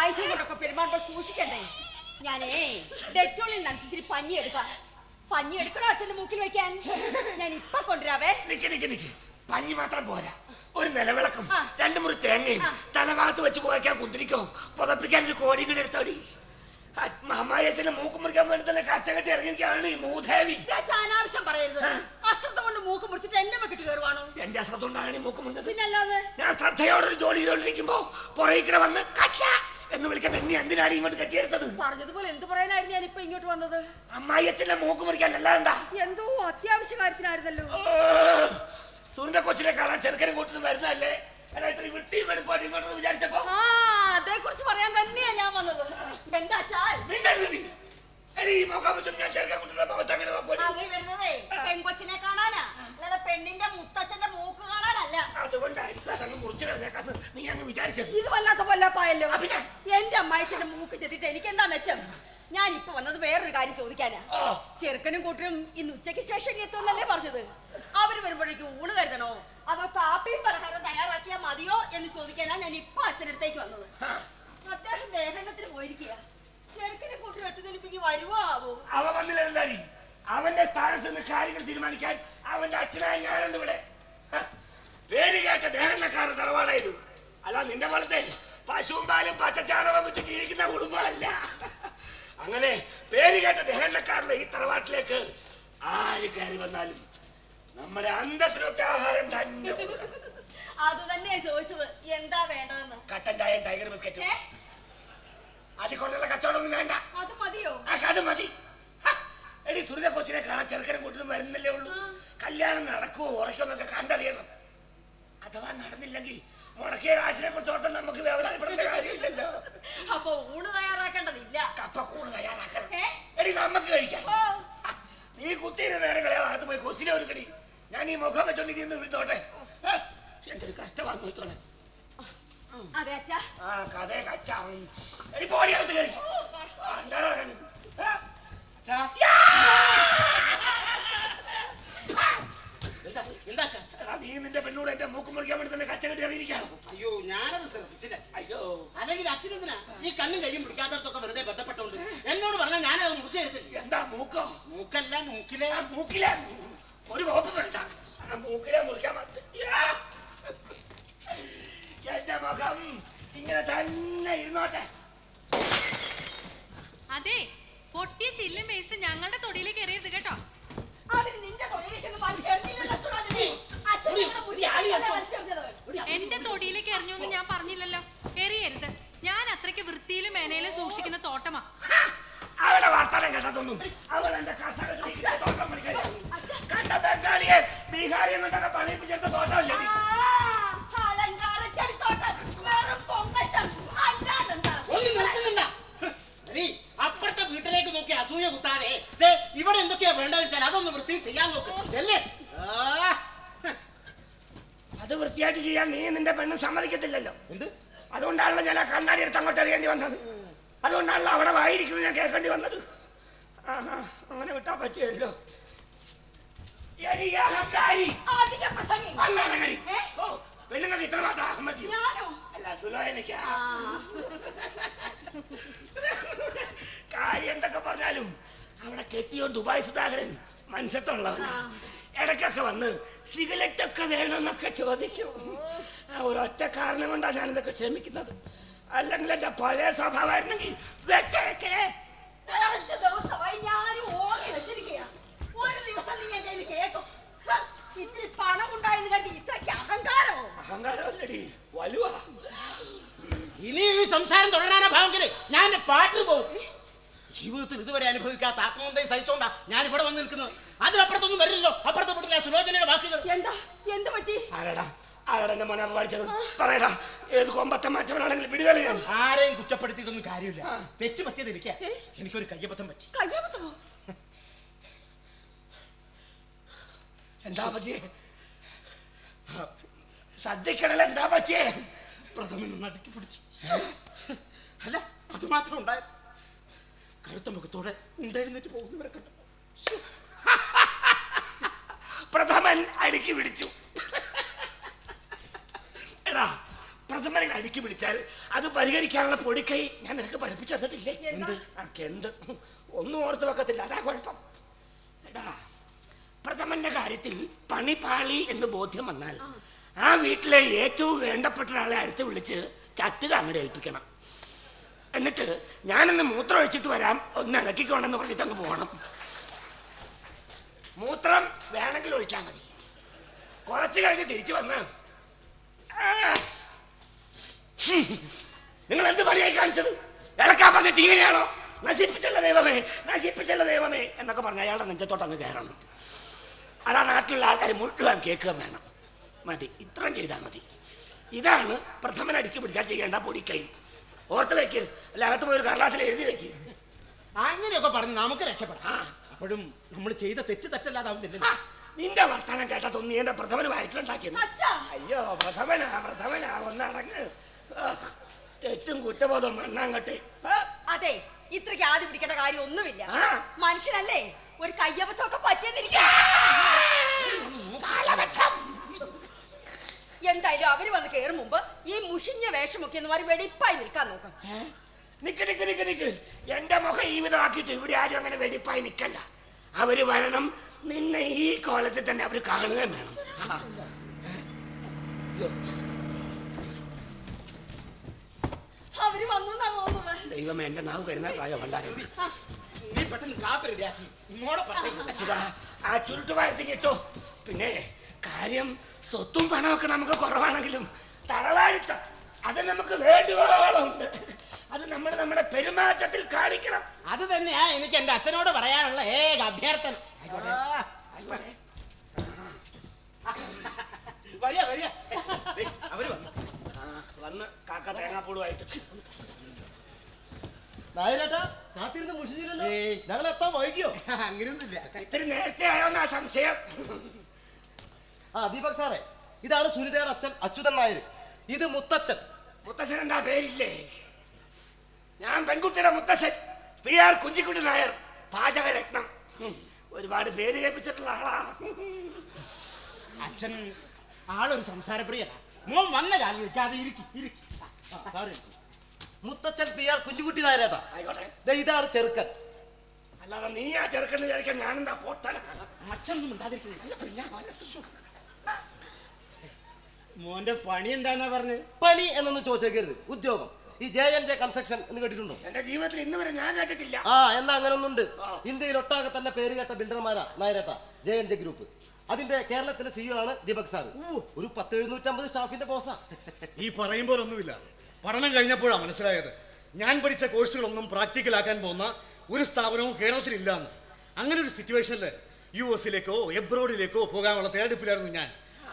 ആഴ്ച കൊണ്ടൊക്കെ പെരുമാറുമ്പോൾ സൂക്ഷിക്കണ്ടേ? ഞാനേ ഡെറ്റോളിൽ നനച്ചിരി പഞ്ഞി എടുക്കാം. പഞ്ഞി എടുക്കണോ അച്ഛന്റെ മൂക്കിൽ വെക്കാൻ? ഞാൻ ഇപ്പൊ കൊണ്ടുവരാവേ. നിക്ക് നിക്ക് നിക്ക്. പഞ്ഞി മാത്രം പോരാ. ഒരു നിലവിളക്കും. രണ്ടു മുറി തേങ്ങയും. തലഭാഗത്ത് വെച്ച് പോയക്കാൻ കുന്തിരിക്കോ പുതപ്പിക്കാൻ ഒരു കോടി കൂടി എടുത്തോടി അമ്മായച്ചനെ മൂക്ക് മുറിക്കാൻ വേണ്ടി തന്നെ കച്ചകെട്ടി ഇറങ്ങിയിരിക്കുകയാണ് ഈ മൂദേവി. അനാവശ്യം പറയരുത്. അശ്രദ്ധ കൊണ്ട് മൂക്ക് മുറിച്ചിട്ട് എന്നെ വെക്കിട്ട് കയറുവാണോ? എന്റെ അശ്രദ്ധ കൊണ്ടാണ് ഈ മൂക്ക് മുറിഞ്ഞത്. പിന്നല്ലാതെ? ഞാൻ ശ്രദ്ധയോടൊരു ജോലി ചെയ്തോണ്ടിരിക്കുമ്പോ പുറകിക്കടെ വന്ന് കച്ച. എന്ന് വിളിക്കാൻ എന്നെ എന്തിനാണ് ഇങ്ങോട്ട് കെട്ടിയെടുത്തത്? പറഞ്ഞതുപോലെ എന്ത് പറയാനായിരുന്നു ഞാൻ ഇപ്പൊ ഇങ്ങോട്ട് വന്നത്? അമ്മായിയച്ഛന്റെ മൂക്ക് മുറിക്കാൻ അല്ല എന്താ? എന്തോ അത്യാവശ്യ കാര്യത്തിനായിരുന്നല്ലോ. സുന്ദ കൊച്ചിനെ കാണാൻ ചെറുക്കനും കൂട്ടിന് വരുന്നല്ലേ വിചാരിച്ചപ്പോ? ആ അതേ കുറിച്ച് പറയാൻ തന്നെയാ ഞാൻ വന്നത്. എന്താ പെൺകൊച്ചിനെ കാണാനാ. അല്ലാതെ പെണ്ണിന്റെ മുത്തച്ഛന്റെ മൂക്ക് കാണാനല്ല. നീ അങ്ങ് വിചാരിച്ചത്. ഇത് വല്ലാത്ത പിന്നെ? എന്റെ അമ്മായിച്ചന്റെ മൂക്ക് ചെത്തിട്ട് എനിക്ക് എന്താ മെച്ചം? ഞാൻ ഇപ്പൊ വന്നത് വേറൊരു കാര്യം ചോദിക്കാനാ. ചെറുക്കനും കൂട്ടരും ഇന്ന് ഉച്ചയ്ക്ക് ശേഷം എത്തുമെന്നല്ലേ പറഞ്ഞത്? അവർ വരുമ്പോഴേക്കും ഊണ് കരുതണോ? അതോ കാപ്പിയും പലഹാരം തയ്യാറാക്കിയാ മതിയോ എന്ന് ചോദിക്കാനാ ഞാൻ ഇപ്പൊ അച്ഛനടുത്തേക്ക് വന്നത്. അദ്ദേഹം ദേഹണ്ണത്തിന് പോയിരിക്കുക ചെറുക്കനെ കൂട്ടരും എത്തുന്നതിന് വരുവോ ആവോ? അവ വന്നില്ലെന്താടി അവന്റെ സ്ഥാനത്ത് നിന്ന് കാര്യങ്ങൾ തീരുമാനിക്കാൻ അവന്റെ അച്ഛനായ ഞാനുണ്ട് ഇവിടെ. പേര് കേട്ട ദേഹണ്ണക്കാരൻ തറവാടായത്. അല്ല നിന്റെ പോലത്തെ പശുവും പാലും പച്ചച്ചാണകം വെച്ച് ജീവിക്കുന്ന കുടുംബമല്ല. അങ്ങനെ പേര് കേട്ട ദേഹണ്ണക്കാരുടെ ഈ തറവാട്ടിലേക്ക് ആര് കയറി വന്നാലും നമ്മുടെ അന്തസ്സിനൊക്കെ ആഹാരം തന്നെ. അത് തന്നെ ചോദിച്ചത്. എന്താ വേണ്ടതെന്ന്? കട്ടൻ ചായ ടൈഗർ ബിസ്ക്കറ്റും. ഏ? അതിൽ കൊണ്ടുള്ള കച്ചവടമൊന്നും വേണ്ട. അത് മതിയോ? അത് മതി. എടി സുനിത കൊച്ചിനെ കാണാൻ ചെറുക്കനെ കൂട്ടിനും വരുന്നില്ലേ ഉള്ളൂ. കല്യാണം നടക്കുമോ ഉറക്കുമെന്നൊക്കെ കണ്ടറിയണം. അഥവാ നടന്നില്ലെങ്കിൽ മുടക്കിയ കാശിനെ കുറിച്ച് ഓർത്താൽ നമുക്ക് കാര്യമില്ലല്ലോ. അപ്പൊ ഊണ് തയ്യാറാക്കേണ്ടതില്ല. കപ്പക്കൂട് തയ്യാറാക്കണം. എടി നമുക്ക് കഴിക്കാം. നീ കുത്തിയിരുന്ന നേരം കളയാകത്ത് പോയി കൊച്ചിനെ ഒരു കടി ഞാൻ ഈ മുഖം വെച്ചോണ്ട് ഇരുന്ന് വിളിച്ചോട്ടെ എന്തൊരു കഷ്ടമാണെന്ന് നോക്കോളെ അതെ അച്ഛാ. ആ കഥ കച്ച. എടി പോടി അകത്ത് കയറി. എന്താ നീ നിന്റെ പെണ്ണൂടെ എന്റെ മൂക്ക് മുറിക്കാൻ വേണ്ടി തന്നെ കച്ച കെട്ടി അറിയിരിക്കാണോ അയ്യോ ഞാനത് ശ്രദ്ധിച്ചില്ല. അയ്യോ. അല്ലെങ്കിൽ അച്ഛനെന്തിനാ ഈ കണ്ണും കയ്യും പിടിക്കാത്തടത്തൊക്കെ വെറുതെ ബന്ധപ്പെട്ടോണ്ട് എന്നോട് പറഞ്ഞാൽ ഞാനത് മുറിച്ചു തരത്തില്ല. എന്താ മൂക്കോ? മൂക്കല്ല മൂക്കിലെ. മൂക്കിലെ. ഒരു കോപ്പ് വേണ്ട ആ മൂക്കിലെ മുറിക്കാൻ പറ്റ- യാ! എന്റെ മുഖം ഇങ്ങനെ തന്നെ ഇരുന്നോട്ടെ. അതെ പൊട്ടിയ ചില്ലും വേസ്റ്റ് ഞങ്ങളുടെ തൊടിയിലേക്ക് എറിയരുത് കേട്ടോ എന്റെ തൊടിയിലേക്ക് എറിഞ്ഞു എന്ന് ഞാൻ പറഞ്ഞില്ലല്ലോ. എറിയരുത്. ഞാൻ അത്രയ്ക്ക് വൃത്തിയിലും മേനയിലും സൂക്ഷിക്കുന്ന തോട്ടമാ! അവളെ വർത്തമാനം കേട്ടതൊന്നും അവൾ എന്റെ കസക നീ പെണ്ണ് സമ്മതിക്കത്തില്ലല്ലോ. എന്ത്? അതുകൊണ്ടാണല്ലോ ഞാൻ ആ കണ്ണാടി എടുത്ത് അങ്ങോട്ട് എറിയേണ്ടി വന്നത്. അതുകൊണ്ടാണല്ലോ അവിടെ വായിരിക്കുന്നത് ഞാൻ കേൾക്കേണ്ടി വന്നത്. ആഹാ അങ്ങനെ വിട്ടാ പറ്റിയല്ലോ. പ്രസംഗി. അല്ല പെണ്ണുങ്ങൾക്ക് കാര്യം എന്തൊക്കെ പറഞ്ഞാലും അവിടെ കെട്ടിയോ ദുബായ് സുധാകരൻ മനുഷ്യത്തുള്ളവനാ ഇടയ്ക്കൊക്കെ വന്ന് സിഗരറ്റ് ഒക്കെ വേണമെന്നൊക്കെ ചോദിക്കും. ആ ഒരൊറ്റ കാരണം കൊണ്ടാണ് ഞാൻ ഇതൊക്കെ ക്ഷമിക്കുന്നത്. അല്ലെങ്കിൽ എന്റെ പഴയ സ്വഭാവമായിരുന്നെങ്കിൽ വെച്ചേക്കേ. ദിവസമായി ഞാനും. ഒരു ദിവസം നീ എന്റെ കയ്യിൽ കേൾക്കും ഇത്തിരി പണം ഉണ്ടായെന്ന് കണ്ടി ഇത്രയ്ക്ക് അഹങ്കാരമോ? അഹങ്കാരമല്ലടി വലുവ. ഇനി ഈ സംസാരം തുടരാനാ ഞാൻ പാട്ടിൽ പോകും. ജീവിതത്തിൽ ഇതുവരെ അനുഭവിക്കാത്ത ആത്മബന്ധം സഹിച്ചോണ്ടാ ഞാൻ ഇവിടെ വന്ന് നിൽക്കുന്നത്. അതിനപ്പുറത്തൊന്നും വരില്ലല്ലോ. അപ്പുറത്തെ വീട്ടിലെ സുലോചനയുടെ വാക്കുകൾ എന്താ? എന്ത് പറ്റി? ആരടാ? ആരടാ എന്റെ മോനെ അപമാനിച്ചത്? പറയടാ ഏത് കൊമ്പത്തെ മാറ്റവനാണെങ്കിൽ പിടികളി ആരെയും കുറ്റപ്പെടുത്തിയിട്ടൊന്നും കാര്യമില്ല. തെറ്റ് പറ്റിയത് എനിക്ക്. എനിക്കൊരു കയ്യബദ്ധം പറ്റി. കയ്യബദ്ധമോ? എന്താ പറ്റിയേ? ശ്രദ്ധിക്കണല്ലോ എന്താ പറ്റിയേ? പ്രഥമൻ ഒന്ന് അടുക്കി പിടിച്ചു. അല്ല അത് മാത്രം ഉണ്ടായത്. കഴുത്ത മുഖത്തോടെ ഉണ്ടെഴുന്നേറ്റ് പോകുന്നവരെ കണ്ടു പ്രഥമൻ അടുക്കി പിടിച്ചു. എടാ പ്രഥമൻ അടുക്കി പിടിച്ചാൽ അത് പരിഹരിക്കാനുള്ള പൊടിക്കൈ ഞാൻ നിനക്ക് പഠിപ്പിച്ചു തന്നിട്ടില്ലേ? എന്താ? ഒന്നും ഓർത്ത് വെക്കത്തില്ല അതാ കുഴപ്പം. എടാ പ്രഥമന്റെ കാര്യത്തിൽ പണിപാളി എന്ന് ബോധ്യം വന്നാൽ ആ. വീട്ടിലെ ഏറ്റവും വേണ്ടപ്പെട്ട ഒരാളെ അടുത്ത് വിളിച്ച് ചട്ടുക അങ്ങോട്ട് ഏൽപ്പിക്കണം. എന്നിട്ട് ഞാനൊന്ന് മൂത്രം ഒഴിച്ചിട്ട് വരാം ഒന്ന് ഇളക്കിക്കോണെന്ന് പറഞ്ഞിട്ട് അങ്ങ് പോകണം. മൂത്രം വേണമെങ്കിൽ ഒഴിച്ചാൽ മതി. കുറച്ച് കഴിഞ്ഞ് തിരിച്ചു വന്ന്. നിങ്ങൾ എന്ത് പണിയായി കാണിച്ചത്? ഇളക്കാൻ പറഞ്ഞിട്ട് ഇങ്ങനെയാണോ നശിപ്പിച്ചല്ല ദൈവമേ നശിപ്പിച്ചല്ല ദൈവമേ എന്നൊക്കെ പറഞ്ഞ അയാളുടെ നെഞ്ചത്തോട്ട് അങ്ങ് കയറണം. അതാ നാട്ടിലുള്ള ആൾക്കാർ മുഴുവൻ കേൾക്കുക വേണം. മതി ഇത്രയും ചെയ്താൽ മതി. ഇതാണ് പ്രഥമൻ അടിക്ക് പിടിക്കാൻ ചെയ്യേണ്ട പൊടിക്കൈ. ഓർത്ത് വെക്ക് അല്ല അകത്ത് പോയി ഒരു കടലാസിൽ എഴുതി വെക്ക്. അങ്ങനെയൊക്കെ പറഞ്ഞ് നമുക്ക് രക്ഷപ്പെടാം. ആ. അപ്പോഴും നമ്മൾ ചെയ്ത തെറ്റ് തെറ്റല്ലാതാവുന്നില്ല നിന്റെ വർത്തമാനം കേട്ടതൊന്നും എന്റെ പ്രഥമന് വയറ്റിലുണ്ടാക്കിയെന്ന് അയ്യോ പ്രഥമനാ പ്രഥമനാ ഒന്നടങ്ങ്. തെറ്റും കുറ്റബോധം മണ്ണാങ്കട്ടെ അതെ ഇത്രയ്ക്ക് ആദ്യം പിടിക്കേണ്ട കാര്യം ഒന്നുമില്ല. മനുഷ്യനല്ലേ ഒരു കയ്യബദ്ധമൊക്കെ പറ്റിയെന്നിരിക്കും. എന്തായാലും അവർ വന്ന് കേറും മുമ്പ് ഈ മുഷിഞ്ഞ വേഷമൊക്കെ എന്ന് പറയും വെടിപ്പായി നിൽക്കാൻ നോക്കാം? നിക്ക് നിക്ക് നിക്ക് നിക്ക്. എന്റെ മുഖം ഈ വിധമാക്കിയിട്ട് ഇവിടെ ആരും അങ്ങനെ വെടിപ്പായി നിക്കണ്ട. അവർ വരണം. നിന്നെ ഈ കോളത്തിൽ തന്നെ അവർ കാണുക വേണം. അവർ വന്നു തോന്നുന്നത് ദൈവമേ എന്റെ നാവ് കരുന്ന കായ വണ്ടാരം നീ പെട്ടെന്ന് കാപ്പി റെഡിയാക്കി ഇങ്ങോടെ പറഞ്ഞു അച്യുതാ, ആ ചുരുട്ടുപാഴത്തിൽ കിട്ടോ പിന്നെ കാര്യം സ്വത്തും പണമൊക്കെ നമുക്ക് കുറവാണെങ്കിലും തറവാടിത്തം അത് നമുക്ക് വേണ്ടുവോളമുണ്ട് അത് നമ്മൾ നമ്മുടെ പെരുമാറ്റത്തിൽ കാണിക്കണം. അത് തന്നെയാ എനിക്ക് എന്റെ അച്ഛനോട് പറയാനുള്ള ഏക അഭ്യർത്ഥന. ആയിക്കോട്ടെ. ആയിക്കോട്ടെ. വരിക അവർ വന്നു. വന്ന് കാക്ക തേങ്ങാപ്പൂളുമായിട്ട്. നായരേട്ടാ കാത്തിരുന്ന് മുഷിഞ്ഞില്ലല്ലോ ഞങ്ങൾ എത്താൻ വൈകിയോ? അങ്ങനെയൊന്നുമില്ല. ഇത്തിരി നേരത്തെ ആയോന്നാ സംശയം. ആ ദീപക് സാറേ ഇതാണ് സുനിതയുടെ അച്ഛൻ അച്യുതൻ നായർ. ഇത് മുത്തച്ഛൻ. മുത്തച്ഛൻ എന്താ പേരില്ലേ? ഞാൻ പെൺകുട്ടിയുടെ മുത്തശ്ശൻ പി ആർ കുഞ്ചിക്കുട്ടി നായർ പാചകരത്നം ഒരുപാട് പേര് കേൾപ്പിച്ചിട്ടുള്ള ആളാ. അച്ഛൻ ആളൊരു സംസാരപ്രിയനാ. മോൻ വന്ന കാലം വെക്കാതെ ഇരിക്കി ഇരിക്കി. സോറി മുത്തച്ഛൻ പി ആർ കുഞ്ഞുകുട്ടി നായരേട്ടാ ആയിക്കോട്ടെ. ദേ ഇതാണ് ചെറുക്കൻ. അല്ലാതെ നീ ആ ചെറുക്കൻ വിചാരിക്കാൻ ഞാനെന്താ പോട്ടല അച്ഛനൊന്നും പിന്നെ മോന്റെ പണി എന്താന്നാ പറഞ്ഞ്? പണി എന്നൊന്നും ചോദിച്ചേക്കരുത്. ഉദ്യോഗം. ഈ ജെ എൻ ജെ കൺസ്ട്രക്ഷൻ എന്ന് കേട്ടിട്ടുണ്ടോ? എന്റെ ജീവിതത്തിൽ ഇന്ന് വരെ ഞാൻ കേട്ടിട്ടില്ല. ആ എന്നാ അങ്ങനെ ഒന്നുണ്ട്. ഇന്ത്യയിൽ ഒട്ടാകെ തന്നെ പേര് കേട്ട ബിൽഡർമാരാ നായരട്ട ജെ എൻ ജെ ഗ്രൂപ്പ്. അതിന്റെ കേരളത്തിലെ സിഇഒ ആണ് ദീപക് സാർ ഒരു പത്ത് എഴുന്നൂറ്റമ്പത് സ്റ്റാഫിന്റെ ബോസാ ഈ പറയുമ്പോഴൊന്നുമില്ല പഠനം കഴിഞ്ഞപ്പോഴാണ് മനസ്സിലായത്. ഞാൻ പഠിച്ച കോഴ്സുകളൊന്നും പ്രാക്ടിക്കലാക്കാൻ പോകുന്ന ഒരു സ്ഥാപനവും കേരളത്തിൽ എന്ന് അങ്ങനെ ഒരു സിറ്റുവേഷനിൽ യു എസിലേക്കോ എബ്രോഡിലേക്കോ പോകാനുള്ള തേടിപ്പിലായിരുന്നു ഞാൻ.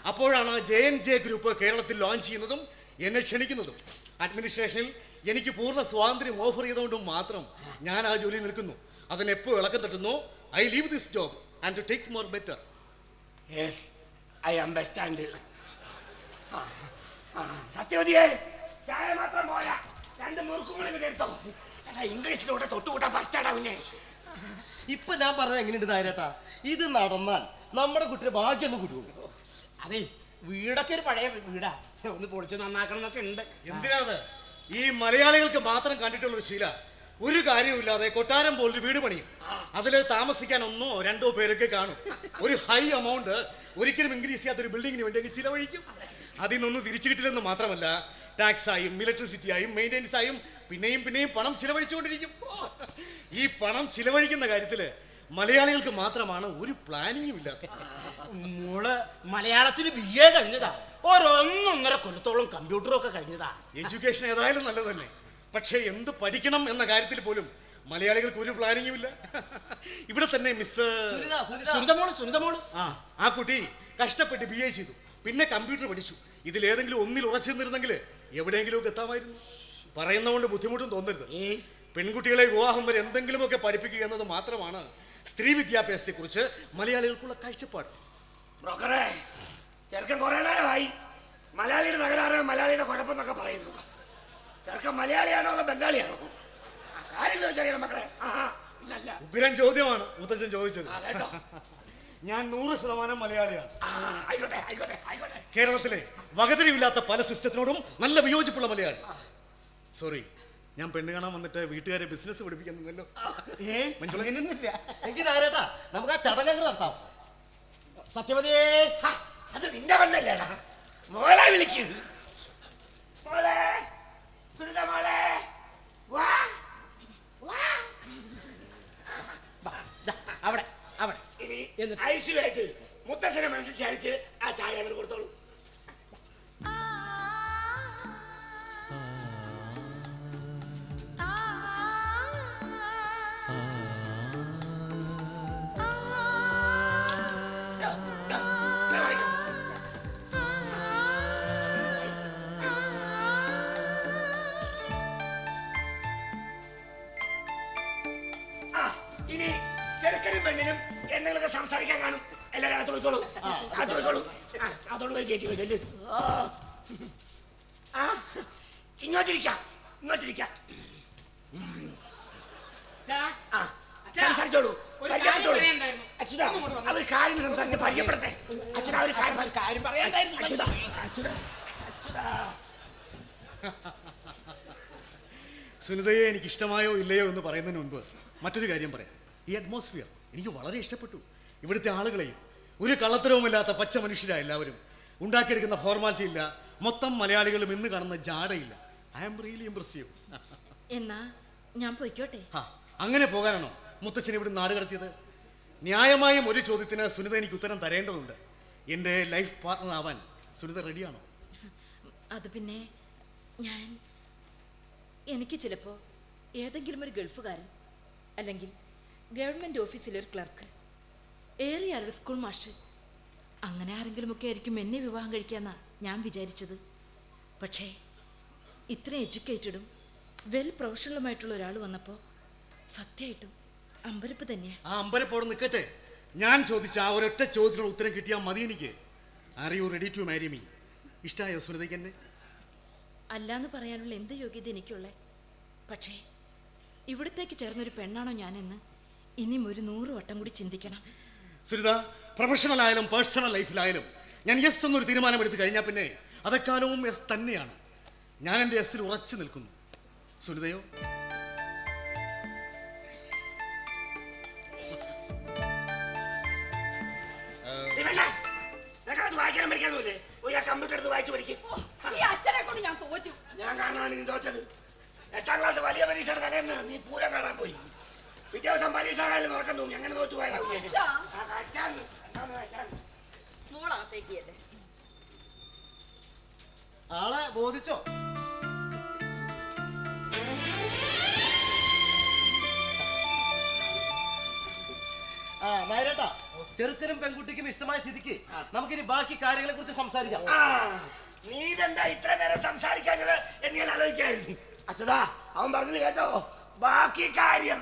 അപ്പോഴാണ് ജെ എൻ ജെ ഗ്രൂപ്പ് കേരളത്തിൽ ലോഞ്ച് ചെയ്യുന്നതും എന്നെ ക്ഷണിക്കുന്നതും. അഡ്മിനിസ്ട്രേഷനിൽ എനിക്ക് പൂർണ സ്വാതന്ത്ര്യം ഓഫർ ചെയ്തുകൊണ്ടും മാത്രം ഞാൻ ആ ജോലി നിൽക്കുന്നു. അതിനെപ്പോൾ ഇളക്കം തട്ടുന്നു? I leave this job and to take more better yes I understand സത്യവതിയെ ചായ മാത്രം പോരാ. രണ്ട് മുറുക്കും കൂടി ഇങ്ങോട്ട് എടുത്തോ. എടാ ഇംഗ്ലീഷിലൂടെ തൊട്ടുകൂട്ടാൻ പറ്റാടാ കുഞ്ഞെ ഇപ്പൊ ഞാൻ പറഞ്ഞത് എങ്ങനെയുണ്ട് നായരേട്ടാ? ഇത് നടന്നാൽ നമ്മുടെ കുട്ടിയുടെ ഭാഗ്യം ഒന്ന് കൂട്ടുള്ളൂ അതെ വീടൊക്കെ ഒരു പഴയ വീടാ. ഒന്ന് പൊളിച്ച് നന്നാക്കണം എന്നൊക്കെ ഉണ്ട്. എന്തിനാത് ഈ മലയാളികൾക്ക് മാത്രം കണ്ടിട്ടുള്ള ഒരു ശീല. ഒരു കാര്യമില്ലാതെ കൊട്ടാരം പോലൊരു വീട് പണിയും. അതിൽ താമസിക്കാൻ ഒന്നോ രണ്ടോ പേരൊക്കെ കാണും. ഒരു ഹൈ എമൗണ്ട് ഒരിക്കലും ഇൻക്രീസ് ചെയ്യാത്ത ഒരു ബിൽഡിങ്ങിന് വേണ്ടി അങ്ങ് ചിലവഴിക്കും. അതിൽ നിന്നൊന്നും തിരിച്ചു കിട്ടില്ലെന്ന് മാത്രമല്ല ടാക്സ് ആയും ഇലക്ട്രിസിറ്റി ആയും മെയിന്റെനൻസ് ആയും പിന്നെയും പിന്നെയും പണം ചിലവഴിച്ചുകൊണ്ടിരിക്കും. ഈ പണം ചിലവഴിക്കുന്ന കാര്യത്തിൽ മലയാളികൾക്ക് മാത്രമാണ് ഒരു പ്ലാനിങ്ങും ഇല്ലാത്ത മോൾ മലയാളത്തിന് ബി എ കഴിഞ്ഞതാ. ഓരോന്നൊന്നര കൊല്ലത്തോളം കമ്പ്യൂട്ടറും ഒക്കെ കഴിഞ്ഞതാ. എഡ്യൂക്കേഷൻ ഏതായാലും നല്ലതല്ലേ? പക്ഷേ എന്ത് പഠിക്കണം എന്ന കാര്യത്തിൽ പോലും മലയാളികൾക്ക് ഒരു പ്ലാനിങ്ങും ഇല്ല. ഇവിടെ തന്നെ മിസ് സുനിത സുനിത. സുനിതമോൾ സുനിതമോൾ. ആ ആ കുട്ടി കഷ്ടപ്പെട്ട് ബി എ ചെയ്തു. പിന്നെ കമ്പ്യൂട്ടർ പഠിച്ചു. ഇതിലേതെങ്കിലും ഒന്നിൽ ഉറച്ചു നിന്നിരുന്നെങ്കിൽ എവിടെയെങ്കിലും ഒക്കെ എത്താമായിരുന്നു. പറയുന്നതുകൊണ്ട് ബുദ്ധിമുട്ടും തോന്നരുത്. പെൺകുട്ടികളെ വിവാഹം വരെ എന്തെങ്കിലുമൊക്കെ പഠിപ്പിക്കുക എന്നത് മാത്രമാണ് സ്ത്രീ വിദ്യാഭ്യാസത്തെക്കുറിച്ച് മലയാളികൾക്കുള്ള കാഴ്ചപ്പാട്. ബ്രോക്കറെ ചെറുക്കൻ കുറെ നേരമായി മലയാളിയുടെ തകരാറ് മലയാളിയുടെ കുഴപ്പമെന്നൊക്കെ പറയുന്നു. ചെറുക്കൻ മലയാളിയാണോ അതോ ബംഗാളിയാണോ? ആ, കാര്യം ചോദിച്ചറിയണം മക്കളെ. ഉഗ്രൻ ചോദ്യമാണ് മുത്തച്ഛൻ ചോദിച്ചത്. ഞാൻ നൂറ് ശതമാനം മലയാളിയാണ്. കേരളത്തിലെ വകതിരിവില്ലാത്ത പല സിസ്റ്റത്തിനോടും നല്ല വിയോജിപ്പുള്ള മലയാളി. സോറി ഞാൻ പെണ്ണ് കാണാൻ വന്നിട്ട് വീട്ടുകാരെ ബിസിനസ് പഠിപ്പിക്കുന്നല്ലോ അങ്ങനെയൊന്നുമില്ല എങ്കിൽ നമുക്ക് ആ ചടങ്ങ് നടത്താം. സത്യവതിയേ അത് നിന്റെ പെണ്ണല്ലേടാ മോളെ വിളിക്കൂ. മോളെ. സുനിത മോളെ. വാ. വാ. അവിടെ അവിടെ. ഇനി? ഐശ്വര്യമായിട്ട് മുത്തശ്ശനെ മനസ്സിൽ ചാരിച്ച് പോയിക്കോളൂ ആ, അതോട് പോയി കയറ്റി വെച്ചു ആ. ഇങ്ങോട്ടിരിക്കാം ഇങ്ങോട്ടിരിക്കാം. ചാ, ആ സംസാരിച്ചോളൂ. ഒരു പരിചയപ്പെട്ടോളൂ. കാര്യം പറയാനുണ്ടായിരുന്നു. അച്യുതാ അവർ കാര്യം സംസാരിച്ച് പരിചയപ്പെടട്ടെ. അച്യുതാ ഒരു കാര്യം പറ- കാര്യം പറയാണ്ടായിരുന്നു അച്യുതാ അച്യുതാ സുനിതയെ എനിക്ക് ഇഷ്ടമായോ ഇല്ലയോ എന്ന് പറയുന്നതിന് മുൻപ് മറ്റൊരു കാര്യം പറയാം. ഈ അറ്റ്മോസ്ഫിയർ എനിക്ക് വളരെ ഇഷ്ടപ്പെട്ടു. ഇവിടുത്തെ ആളുകളെയും ഒരു കള്ളത്തരവുമില്ലാത്ത പച്ച മനുഷ്യരാണ് എല്ലാവരും. ഉണ്ടാക്കിയെടുക്കുന്ന ഫോർമാലിറ്റി ഇല്ല. മൊത്തം മലയാളികളും ഇന്ന് കാണുന്ന ജാടയില്ല. ഐ ആം റിയലി ഇംപ്രസീവ് എന്നാ ഞാൻ പോയിക്കോട്ടെ? അങ്ങനെ പോകാനാണോ മുത്തച്ഛൻ ഇവിടെ നാട് കടത്തിയത്? ന്യായമായും ഒരു ചോദ്യത്തിന് സുനിത എനിക്ക് ഉത്തരം തരേണ്ടതുണ്ട്. എന്റെ ലൈഫ് പാർട്ട്ണർ ആവാൻ സുനിത റെഡിയാണോ അത് പിന്നെ ഞാൻ എനിക്ക് ചിലപ്പോ ഏതെങ്കിലും ഒരു ഗൾഫുകാരൻ അല്ലെങ്കിൽ ഗവൺമെന്റ് ഓഫീസിലെ ഒരു ക്ലർക്ക് ഏറിയാൽ ഒരു സ്കൂൾ മാഷ്. അങ്ങനെ ആരെങ്കിലുമൊക്കെ ആയിരിക്കും എന്നെ വിവാഹം കഴിക്കാന്നാ ഞാൻ വിചാരിച്ചത്. പക്ഷേ ഇത്ര എഡ്യൂക്കേറ്റഡും വെൽ പ്രൊഫഷണലുമായിട്ടുള്ള ഒരാൾ വന്നപ്പോൾ സത്യമായിട്ടും അമ്പരപ്പ് തന്നെയാണ് ആ അമ്പരപ്പോടെ നിൽക്കട്ടെ ഞാൻ ചോദിച്ച ആ ഒരൊറ്റ ചോദ്യത്തിനുള്ള ഉത്തരം കിട്ടിയാൽ മതി എനിക്ക്. Are you ready to marry me ഇഷ്ടമായോ സുനിതയ്ക്ക് എന്നെ? അല്ലാന്ന് പറയാനുള്ള എന്ത് യോഗ്യത എനിക്കുള്ളേ? പക്ഷേ ഇവിടത്തേക്ക് ചേർന്നൊരു പെണ്ണാണോ ഞാനെന്ന് ഇനിയും ഒരു നൂറ് വട്ടം കൂടി ചിന്തിക്കണം. സുനിത പ്രൊഫഷണൽ ആയാലും പേഴ്സണൽ ലൈഫിലായാലും ഞാൻ യെസ് എന്നൊരു തീരുമാനം എടുത്തു കഴിഞ്ഞാൽ പിന്നെ അതെക്കാലവും യെസ് തന്നെയാണ്. ഞാൻ എന്റെ എസ്സിൽ ഉറച്ചു നിൽക്കുന്നു. സുനിതയോ? കൊണ്ട് ഞാൻ തോറ്റു. ഞാൻ കാണാനാണ് നീ തോറ്റത്. എട്ടാം ക്ലാസ് വലിയ പരീക്ഷയുടെ തലേന്ന് നീ പൂരം കാണാൻ പോയി. പിറ്റേ ദിവസം പരീക്ഷ കാലിൽ നടക്കാൻ തോന്നി അങ്ങനെ തോറ്റു പോയതാവും. മോളകത്തേക്കല്ലേ ആളെ ബോധിച്ചോ? ആ നായരേട്ടാ ചെറുക്കനും പെൺകുട്ടിക്കും ഇഷ്ടമായ സ്ഥിതിക്ക് നമുക്കിനി ബാക്കി കാര്യങ്ങളെ കുറിച്ച് സംസാരിക്കാം. ആ നീ ഇതെന്താ ഇത്ര നേരം സംസാരിക്കാഞ്ഞത് എന്ന് ഞാൻ ആലോചിക്കായിരുന്നു. അച്ഛതാ അവൻ പറഞ്ഞത് കേട്ടോ. ബാക്കി കാര്യം.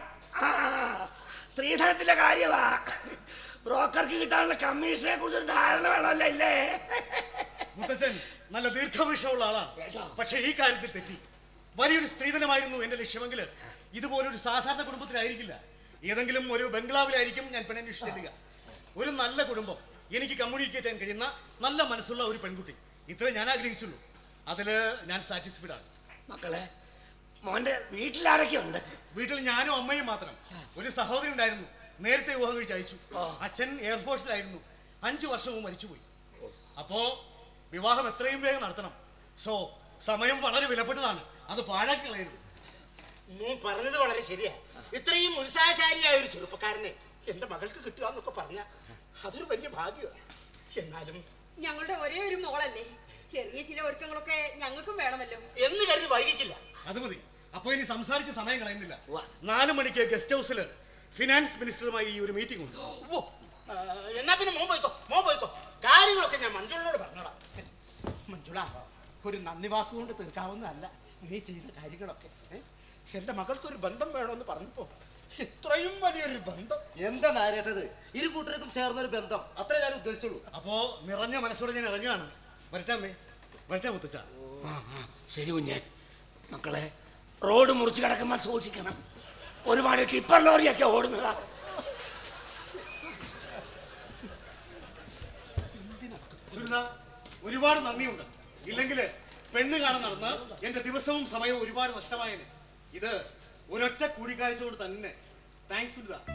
സ്ത്രീധനത്തിന്റെ കാര്യമാ ബ്രോക്കർക്ക് കിട്ടാനുള്ള കമ്മീഷനെ കുറിച്ച് ഒരു ധാരണ വേണമല്ലോ ഇല്ലേ? മുത്തച്ഛൻ നല്ല ദീർഘവീക്ഷമുള്ള ആളാണ്. പക്ഷെ ഈ കാര്യത്തിൽ തെറ്റി. വലിയൊരു സ്ത്രീധനമായിരുന്നു എന്റെ ലക്ഷ്യമെങ്കിൽ ഇതുപോലൊരു സാധാരണ കുടുംബത്തിലായിരിക്കില്ല. ഏതെങ്കിലും ഒരു ബംഗ്ലാവിലായിരിക്കും ഞാൻ പെണ്ണന്വേഷിച്ച് ചെല്ലുക ഒരു നല്ല കുടുംബം എനിക്ക് കമ്മ്യൂണിക്കേറ്റ് ചെയ്യാൻ കഴിയുന്ന നല്ല മനസ്സുള്ള ഒരു പെൺകുട്ടി. ഇത്രേ ഞാൻ ആഗ്രഹിച്ചുള്ളൂ. അതിൽ ഞാൻ സാറ്റിസ്ഫൈഡ് ആണ്. മക്കളെ മോന്റെ വീട്ടിൽ ഉണ്ട് വീട്ടിൽ ഞാനും അമ്മയും മാത്രം. ഒരു സഹോദരി ഉണ്ടായിരുന്നു. നേരത്തെ വിവാഹം കഴിച്ച് അയച്ചു. അച്ഛൻ എയർഫോഴ്സിലായിരുന്നു അഞ്ചു വർഷവും മരിച്ചുപോയി. അപ്പോ വിവാഹം എത്രയും വേഗം നടത്തണം. സോ സമയം വളരെ വിലപ്പെട്ടതാണ്. അത് പാഴാക്കളായിരുന്നു നീ പറഞ്ഞത് വളരെ ശരിയാ. ഇത്രയും ഉത്സാഹശാലിയായ ഒരു ചെറുപ്പക്കാരനെ എന്റെ മകൾക്ക് കിട്ടുക എന്നൊക്കെ പറഞ്ഞ അതൊരു വലിയ ഭാഗ്യമാണ് എന്നാലും ഞങ്ങളുടെ ഒരേ ഒരു മോളല്ലേ? ചെറിയ ചില ഒരുക്കങ്ങളൊക്കെ ഞങ്ങൾക്കും വേണമല്ലോ. എന്ന് കരുതി വൈകിക്കില്ല. അത് മതി. അപ്പൊ ഇനി സംസാരിച്ച് സമയം കളയുന്നില്ല. നാല് മണിക്ക് ഗസ്റ്റ് ഹൗസിൽ ഫിനാൻസ് മിനിസ്റ്ററുമായി ഈ ഒരു മീറ്റിംഗ് ഉണ്ട്. ആ, എന്നാ പിന്നെ മോൻ പോയിക്കോ മോൻ പോയിക്കോ. കാര്യങ്ങളൊക്കെ ഞാൻ മഞ്ജുളിനോട് പറഞ്ഞോളാം. മഞ്ജുള ഒരു നന്ദി വാക്കുകൊണ്ട് തീർക്കാവുന്നതല്ല. നീ ചെയ്ത കാര്യങ്ങളൊക്കെ ഏ? എന്റെ മകൾക്ക് ഒരു ബന്ധം വേണമെന്ന് പറഞ്ഞപ്പോ ഇത്രയും വലിയൊരു ബന്ധം. എന്താ നാരേട്ടത്? ഇരു കൂട്ടർക്കും ചേർന്നൊരു ബന്ധം. അത്രേ ഞാൻ ഉദ്ദേശിച്ചുള്ളൂ. അപ്പോ നിറഞ്ഞ മനസ്സോടെ ഞാൻ ഇറങ്ങുകയാണ്. വരട്ടാമേ വരട്ടെ മുത്തച്ഛ. ശരി കുഞ്ഞെ. മക്കളെ റോഡ് മുറിച്ച് കിടക്കുമ്പോ സൂക്ഷിക്കണം. ഒരുപാട് ടിപ്പർ ലോറിയൊക്കെ ഓടുന്നതാ. ഒരുപാട് നന്ദിയുണ്ട്. ഇല്ലെങ്കിൽ പെണ്ണ് കാണാൻ നടന്ന് എന്റെ ദിവസവും സമയവും ഒരുപാട് നഷ്ടമായേനെ. ഇത് ഒരൊറ്റ കൂടിക്കാഴ്ച കൊണ്ട് തന്നെ. താങ്ക്സ് സുനിത.